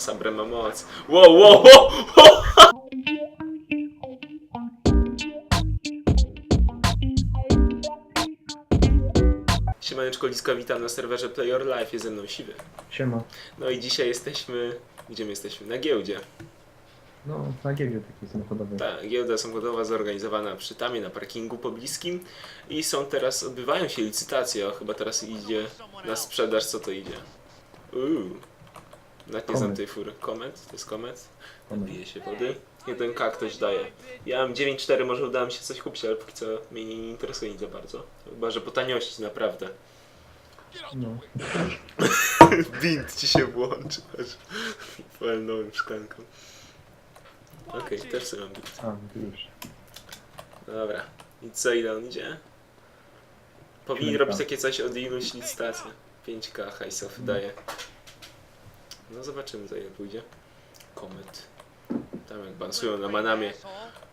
Sabre ma moc. Wow, wow, wow, wow. Siemaneczko Liska, witam na serwerze Play Your Life, jest ze mną Siwy. Siema. No i dzisiaj jesteśmy... Gdzie my jesteśmy? Na giełdzie. No, na giełdzie takiej samochodowej. Ta giełda samochodowa zorganizowana przy Tamie na parkingu pobliskim i są teraz, odbywają się licytacje, o chyba teraz idzie na sprzedaż, co to idzie? Uuu. Nawet nie znam Komet. tej fury. Komet? To jest komet? Komet. Bije się wody. 1K ktoś daje. Ja mam 9,4, może uda mi się coś kupić, ale póki co mnie nie interesuje nic za bardzo. Chyba, że po taniości, naprawdę. No. Bint ci się włączy, aż walnąłem szklanką. Okej, też sobie mam. A, już. Dobra. I co, ile on idzie? Powinni 7K. robić takie coś od iluś licytacji. 5K hajsów No. daje. No zobaczymy za ile pójdzie. Komet. Tam jak bansują na Manamie.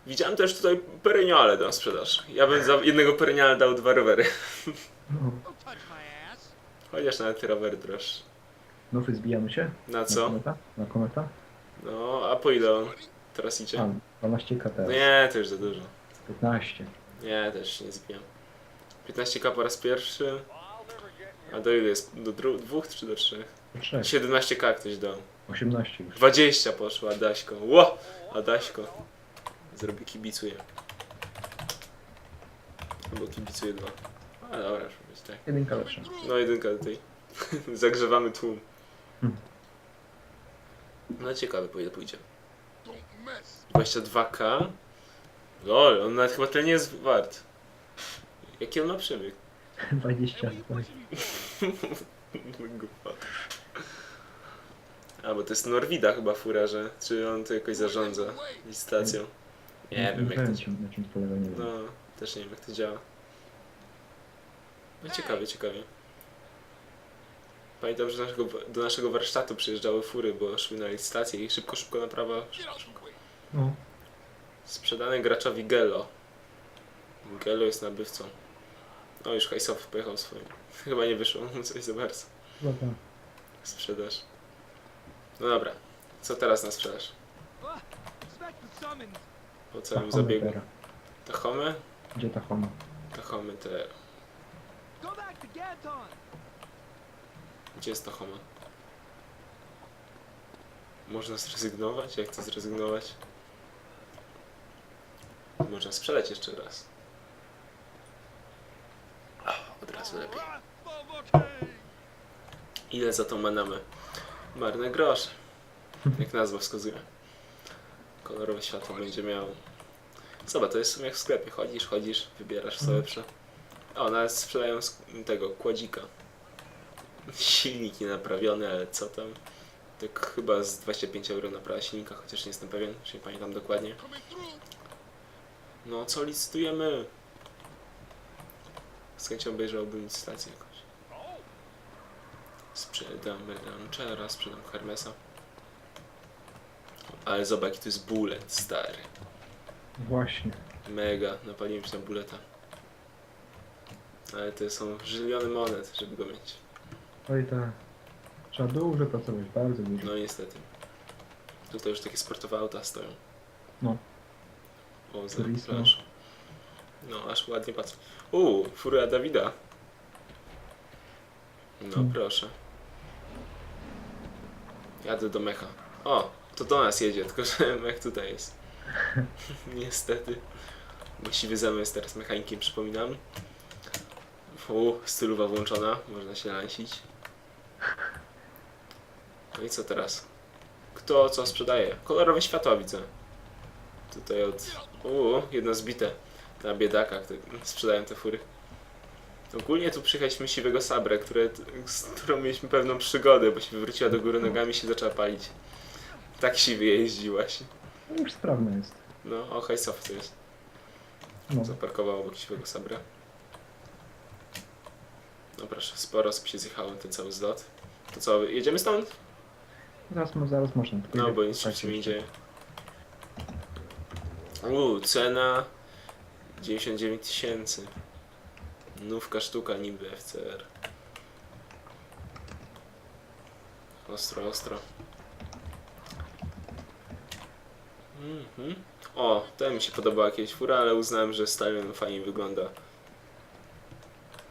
Widziałem też tutaj peryniale na sprzedaż. Ja bym za jednego peryniala dał dwa rowery. No. Chociaż nawet rower droższy. No, zbijamy się? Na Na co? kometa? Na kometa? No, a po ile on teraz idzie? A, 12k teraz. Nie, to już za dużo. 15. Nie, też nie zbijam. 15k po raz pierwszy. A do ile jest? Do dwóch czy do trzech? To 6. 17k ktoś dał. 18 już. 20 poszło, Adaśko. Ło! Adaśko. Zrobi kibicuje. Albo kibicuje dwa. A dobra, już być tak. Jedynka lepsza. No jedynka do tej. Zagrzewamy tłum. Hmm. No ciekawe po ile pójdzie. 22k? Lol, on nawet chyba tyle nie jest wart. Jaki on ma przebieg? 20. Głupota. A, bo to jest Norwida chyba fura, że czy on to jakoś zarządza licytacją. Nie wiem jak to działa. czym, na czym to polega, nie wiem. No, też nie wiem jak to działa. No ciekawie, ciekawie. Pamiętam, że do naszego, do naszego warsztatu przyjeżdżały fury, bo szły na licytację i szybko, szybko naprawa. Szybko, szybko. No. Sprzedany graczowi Gelo. Gelo jest nabywcą. No już hajsow pojechał swoim. Chyba nie wyszło mu coś za bardzo. Chyba tak. Sprzedaż. No dobra. Co teraz na sprzedaż? Po całym zabiegu. teraz. Tachome? Gdzie ta homa? Tachome te... Gdzie jest Tachoma? Można zrezygnować? Jak to zrezygnować? Można sprzedać jeszcze raz. O, od razu lepiej. Ile za tą manamę? Marne grosze. Jak nazwa wskazuje. Kolorowe światło będzie miał. Zobacz, to jest w sumie jak w sklepie. Chodzisz, chodzisz, wybierasz co lepsze. O, nawet sprzedają sk- tego kładzika. Silnik nienaprawiony, ale co tam? Tak chyba z 25 euro naprawa silnika, chociaż nie jestem pewien, już nie pamiętam dokładnie. No, co licytujemy? Z chęcią obejrzałbym licytację. Sprzedam Ranchera, sprzedam Hermesa. Ale zobacz, jaki to jest bullet, stary. Właśnie. Mega, napaliłem się na buleta. Ale to są żyliony monet, żeby go mieć. Oj tak. Trzeba dużo pracować, bardzo dużo. No niestety. Tutaj już takie sportowe auta stoją. No. O, za Turismo. planszą. No, aż ładnie patrzę. Uuu, furia Dawida. No, Hmm. proszę. Jadę do mecha. O, to do nas jedzie, tylko że mech tutaj jest. Niestety. Bo siwy zamy jest teraz mechanikiem, przypominam. U, stylowa włączona, można się lansić. No i co teraz? Kto co sprzedaje? Kolorowe światła widzę. Tutaj od... Uuu, jedno zbite. Na biedaka, który sprzedają te fury. Ogólnie tu przyjechaliśmy siwego Sabrę, które, z którą mieliśmy pewną przygodę, bo się wywróciła do góry nogami i się zaczęła palić. Tak siwy jeździłaś. No już sprawne jest. No, o to jest. No. Zaparkował obok siwego Sabra. No proszę, sporo osób się zjechało ten cały zlot. To co, jedziemy stąd? Zaraz, zaraz można. No, bo nic się nie dzieje. Uuu, cena 99 tysięcy. Nówka sztuka niby FCR. Ostro, ostro. Mhm. O, ten mi się podobała jakieś fura, ale uznałem, że Stallion fajnie wygląda.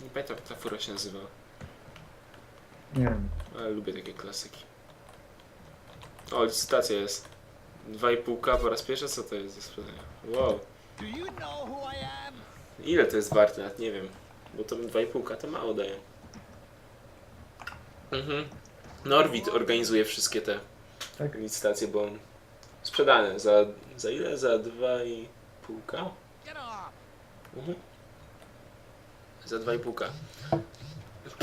Nie pamiętam jak ta fura się nazywa, Nie wiem. ale lubię takie klasyki. O, licytacja jest. 2,5k po raz pierwszy? Co to jest do sprzedania? Wow. Do you know who I am? Ile to jest warte? Nawet nie wiem. Bo to 2,5k to mało daje. Mhm. Norwid organizuje wszystkie te Tak? licytacje, bo sprzedane za, za ile? Za 2,5k? Get off! Mhm. Za 2,5k.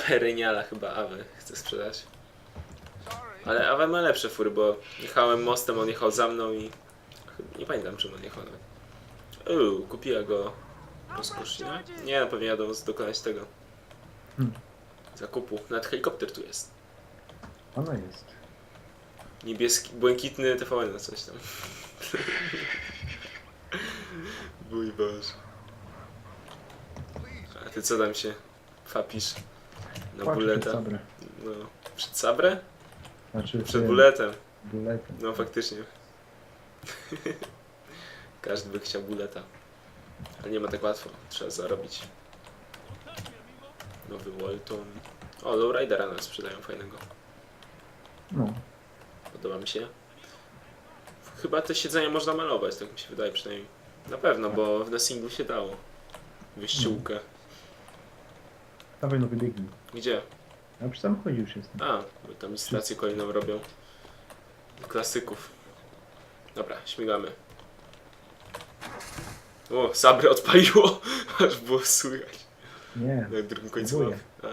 Peryniala chyba Awe chce sprzedać. Ale Awe ma lepsze fury, bo jechałem mostem, on jechał za mną i... Nie pamiętam czym on jechał nawet. Uuu, kupiła go rozkosznie. Nie, no pewnie jadą dokonać tego. Hmm. Zakupu. Nawet helikopter tu jest. Ona jest. Niebieski, błękitny TVN na coś tam. Mój Boże. A ty co tam się fapisz? Na Płacz przed buleta? Sabrę. No. Przed sabrę? Znaczy Przed buletem. buletem. No faktycznie. Każdy by chciał buleta. Ale nie ma tak łatwo. Trzeba zarobić. Nowy Walton. O, Lowridera nam sprzedają fajnego. No. Podoba mi się. Chyba te siedzenia można malować, tak mi się wydaje przynajmniej. Na pewno, bo na singlu się dało. Wyściółkę. Dawaj no wybiegnij. Gdzie? Ja przy samochodzie już jestem. A, bo tam licytację kolejną robią. Klasyków. Dobra, śmigamy. O, Sabrę odpaliło, aż było słychać. Nie. Na drugim końcu Próbuję. A,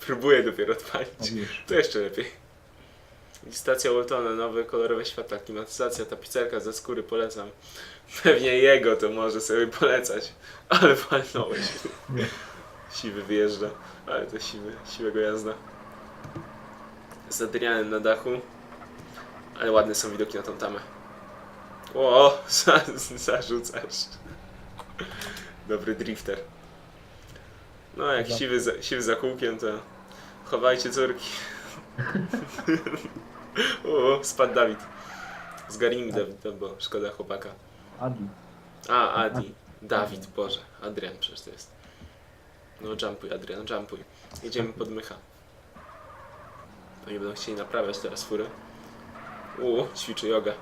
Próbuję dopiero odpalić. wiesz. To jeszcze lepiej. Licytacja Waltona, nowe kolorowe światła, klimatyzacja, tapicerka ze skóry, polecam. Pewnie jego to może sobie polecać, ale walnąłeś. Nie. Siwy wyjeżdża, ale to siwy, siwego jazda. Z Adrianem na dachu, ale ładne są widoki na tą tamę. O, za, zarzucasz. Dobry drifter. No, jak siwy za, siwy za kółkiem, to chowajcie córki. o, spadł Dawid. Zgarnijmy Dawida, bo szkoda chłopaka. Adi. A, Adi. Dawid, Boże. Adrian przecież to jest. No jumpuj, Adrian, jumpuj. Jedziemy pod mycha. Oni będą chcieli naprawiać teraz furę. U, ćwiczy jogę.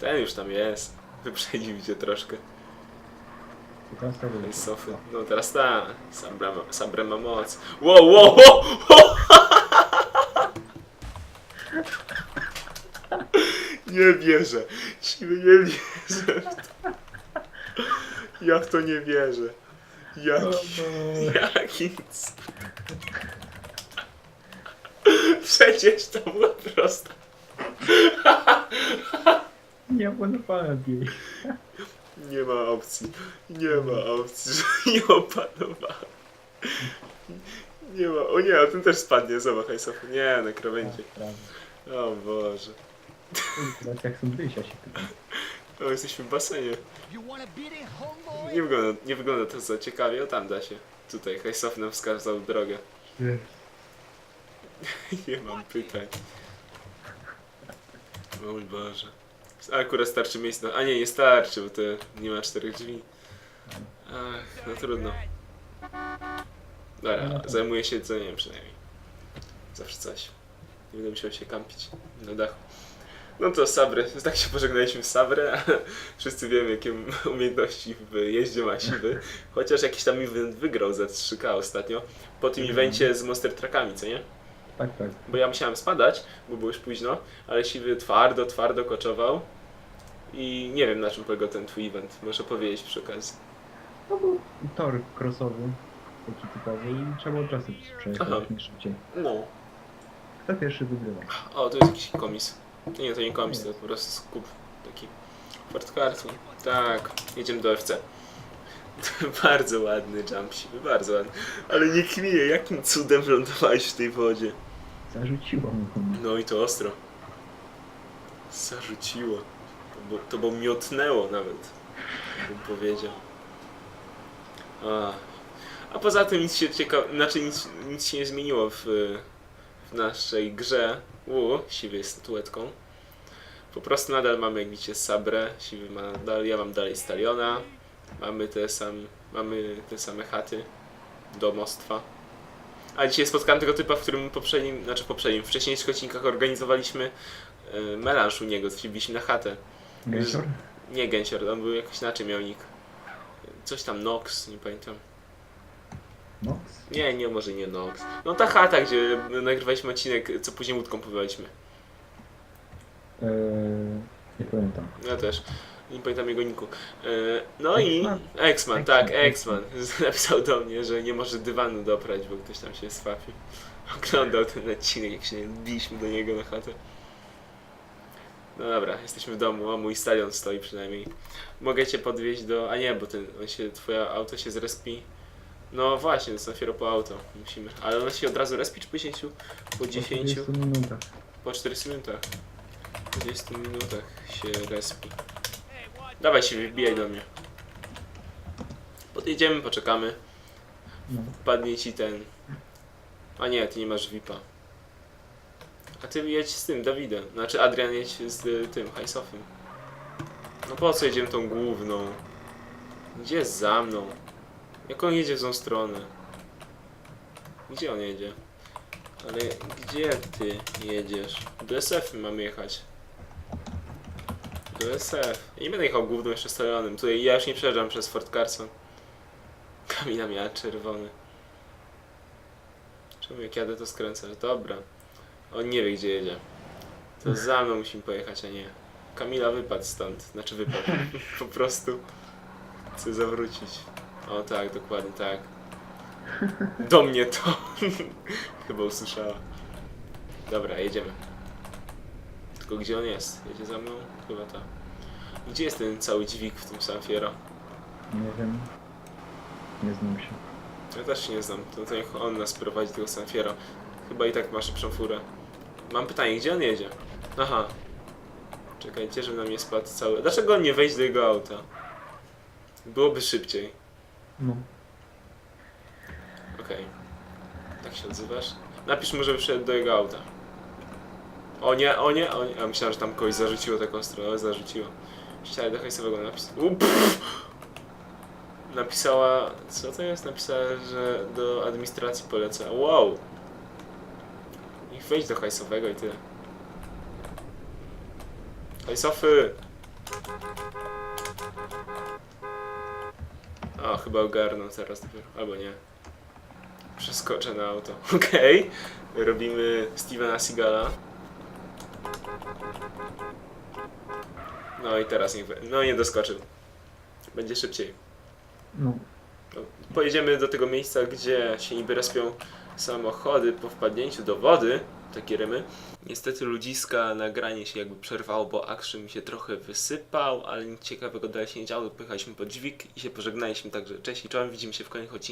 Ten już tam jest. Wyprzedził cię troszkę. Tej wyjdzie. sofy. No teraz ta. Sabra ma, Sabra ma moc. Wow, wow, wow, wow. Nie wierzę. Siwy nie wierzę. w to. Ja w to nie wierzę. Jaki, jaki Przecież to była prosta. Nie opanowałem jej. Nie ma opcji. Nie ma opcji, że nie opanowałem. Nie ma. O nie, a ten też spadnie. Zobacz, hajsofu. Nie, na krawędzi. Prawda. O Boże. Teraz jak są dysia się pytam. O, jesteśmy w basenie. Nie wygląda, nie wygląda to za ciekawie. O, tam da się. Tutaj hajsof nam wskazał drogę. Nie mam pytań. O mój Boże. Akurat starczy miejsca. A nie, nie starczy, bo to nie ma czterech drzwi. Ach, no trudno. Dobra, zajmuję się jedzeniem przynajmniej. Zawsze coś. Nie będę musiał się kampić na dachu. No to Sabrę, tak się pożegnaliśmy z Sabrę, a wszyscy wiemy jakie umiejętności w jeździe ma siwy. Chociaż jakiś tam event wygrał za 3K ostatnio. Po tym evencie z Monster Truckami, co nie? Tak, tak. Bo ja musiałem spadać, bo było już późno, ale siwy twardo, twardo koczował. I nie wiem na czym polegał ten twój event. Może powiedzieć przy okazji. To był tor crossowy. Taki typowy i trzeba od razu przejechać Aha. jak najszybciej. No. Kto pierwszy wygrywa? O, to jest jakiś komis. Nie, to nie komis, to po prostu skup taki. Carson. Tak, jedziemy do FC. bardzo ładny jump siwy, bardzo ładny. Ale nie kmiję, jakim cudem wylądowałeś w tej wodzie? Zarzuciło to. No i to ostro. Zarzuciło. To bo, to bo miotnęło nawet, bym powiedział. A, a poza tym nic się ciekawe, znaczy nic, nic się nie zmieniło w, w naszej grze. U, siwy jest statuetką. Po prostu nadal mamy, jak widzicie, Sabrę, Siwy ma nadal, ja mam dalej Staliona. Mamy te, sam, mamy te same chaty, domostwa. A dzisiaj spotkałem tego typa, w którym poprzednim, znaczy poprzednim, w wcześniejszych odcinkach organizowaliśmy e, melanż u niego, wbiliśmy na chatę. Gęsior? Nie Gęsior, on był jakoś inaczej miał nick. Coś tam Nox, nie pamiętam. Nox? Nie, nie, może nie Nox. No ta chata, gdzie nagrywaliśmy odcinek, co później łódką pływaliśmy. Eee, nie pamiętam. Ja też. Nie pamiętam jego niku. E, No i X-Man. Tak, X-Man. Napisał do mnie, że nie może dywanu doprać, bo ktoś tam się swafił. Oglądał ten odcinek, jak się biliśmy do niego na chatę. No dobra, jesteśmy w domu, o mój stadion stoi przynajmniej. Mogę cię podwieźć do... A nie, bo ten, on się, twoje auto się zrespi. No właśnie, to jest dopiero po auto. Musimy. Ale ono się od razu respi, czy po 10? Po 10? Po 40 minutach. Po 40 minutach. Po 20 minutach się respi. Dawaj się wybijaj do mnie. Podjedziemy, poczekamy. Padnie ci ten. A nie, ty nie masz VIPa. A ty jedź z tym, Dawidem. Znaczy Adrian jedź z y, tym, Hajsofem. No po co jedziemy tą główną? Gdzie jest za mną? Jak on jedzie w tą stronę? Gdzie on jedzie? Ale gdzie ty jedziesz? Do SF mamy jechać. SF. Ja nie będę jechał główną jeszcze stalonem. Tutaj ja już nie przejeżdżam przez Fort Carson. Kamila miała czerwony. Czemu jak jadę to skręcę? Dobra. On nie wie gdzie jedzie. To za mną musimy pojechać, a nie. Kamila wypadł stąd. Znaczy wypadł. po prostu. Chcę zawrócić. O tak, dokładnie tak. Do mnie to. Chyba usłyszała. Dobra, jedziemy. Tylko gdzie on jest? Jedzie za mną? Chyba tak. Gdzie jest ten cały dźwig w tym Sanfiero? Nie wiem. Nie znam się. Ja też się nie znam. To, to niech on nas prowadzi do tego Sanfiero. Chyba i tak ma szybszą furę. Mam pytanie, gdzie on jedzie? Aha. Czekajcie, żeby nam nie spadł cały... Dlaczego on nie wejść do jego auta? Byłoby szybciej. No. Okej. Tak się odzywasz? Napisz mu, żeby wszedł do jego auta. O nie, o nie, o nie. Ja myślałem, że tam kogoś zarzuciło tak ostro, ale zarzuciło. Ścianę do hajsowego napis. Napisała... Co to jest? Napisała, że do administracji poleca. Wow! Niech wejdź do hajsowego i tyle. Hajsofy! O, chyba ogarnął teraz dopiero. Albo nie. Przeskoczę na auto. Okej. Robimy Stevena Seagala. No i teraz niech... No nie doskoczył. Będzie szybciej. No. No, Pojedziemy do tego miejsca, gdzie się niby respią samochody po wpadnięciu do wody. Takie rymy. Niestety ludziska nagranie się jakby przerwało, bo action mi się trochę wysypał, ale nic ciekawego dalej się nie działo. Pychaliśmy pod dźwig i się pożegnaliśmy, także cześć i czołem, widzimy się w kolejnych odcinkach.